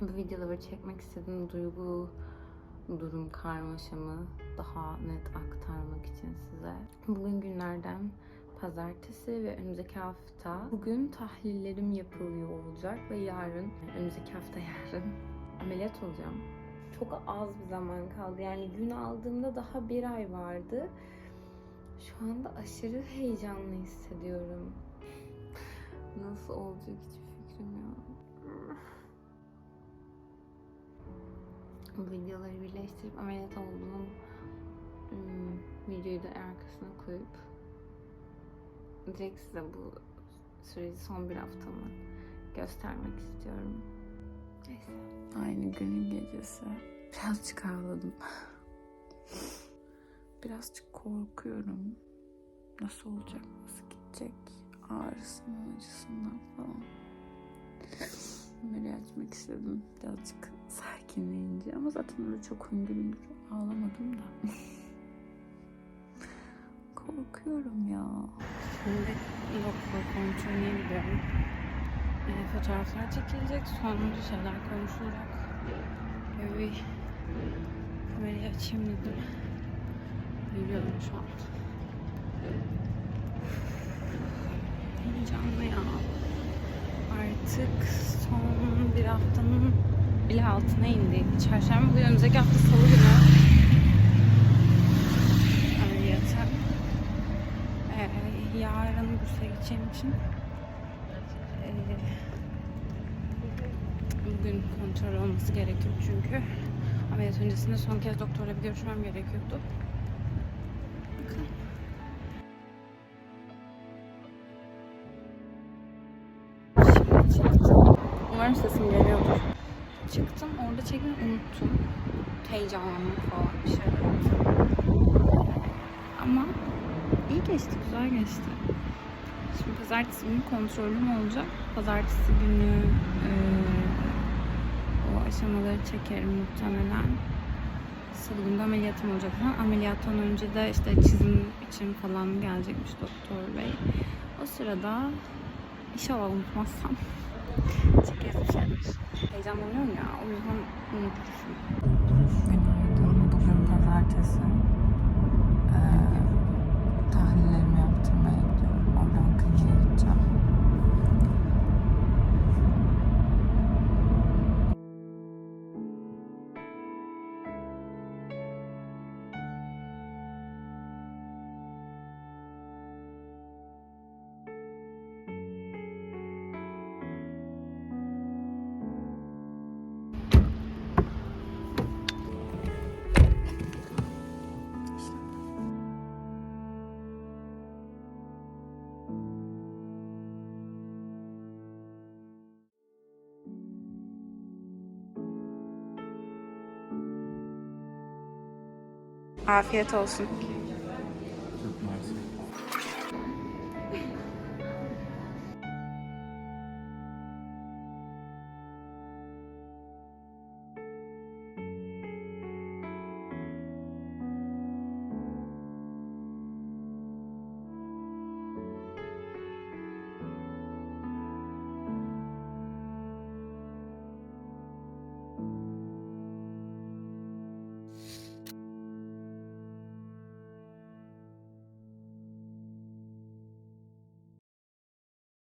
videoları çekmek istediğim duygu, durum karmaşamı daha net aktarmak için size. Bugün günlerden pazartesi ve önümüzdeki hafta bugün tahlillerim yapılıyor olacak ve yarın, önümüzdeki hafta yarın ameliyat olacağım. Çok az bir zaman kaldı. Yani gün aldığımda daha bir ay vardı. Şu anda aşırı heyecanlı hissediyorum. Nasıl olacak hiçbir fikrim yok. Bu videoları birleştirip ameliyat olduğum ım, videoyu da arkasına koyup direkt size bu süreci son bir haftamı göstermek istiyorum. Neyse. Aynı günün gecesi. Birazcık ağladım. Birazcık korkuyorum. Nasıl olacak, nasıl gidecek, ağrısından, acısından falan. Böyle açmak istedim birazcık sakinleyince ama zaten öyle çok hüngür hüngür ağlamadım da. Korkuyorum ya. Şimdi doktor kontrolüne gidiyorum. Ee, fotoğraflar çekilecek, son şeyler konuşulacak. Böyle bir kamerayı açayım dedim. Yürüyorum şu an. Heyecanlı ya. Artık son bir haftanın bile altına indi. Çarşamba bugün önümüzdeki hafta salı günü. Ameliyata. Ee, yarın Bursa'ya gideceğim için ee, bugün kontrol olması gerekiyor çünkü ameliyat öncesinde son kez doktorla bir görüşmem gerekiyordu. Umarım sesim geliyordur. Çıktım orada çekmeyi unuttum. Heyecanlanmak falan bir şeyler. Ama iyi geçti, güzel geçti. Şimdi pazartesi günü kontrolüm olacak. Pazartesi günü eee, o aşamaları çekerim muhtemelen. De ameliyatım olacak. Ha, ameliyattan önce de işte çizim için falan gelecekmiş doktor bey. O sırada inşallah unutmazsam çekeriz bir şeyler. Heyecanlanıyorum ya. O yüzden unutmuşum. Günaydın. Bugün pazartesi. Ee, Afiyet olsun.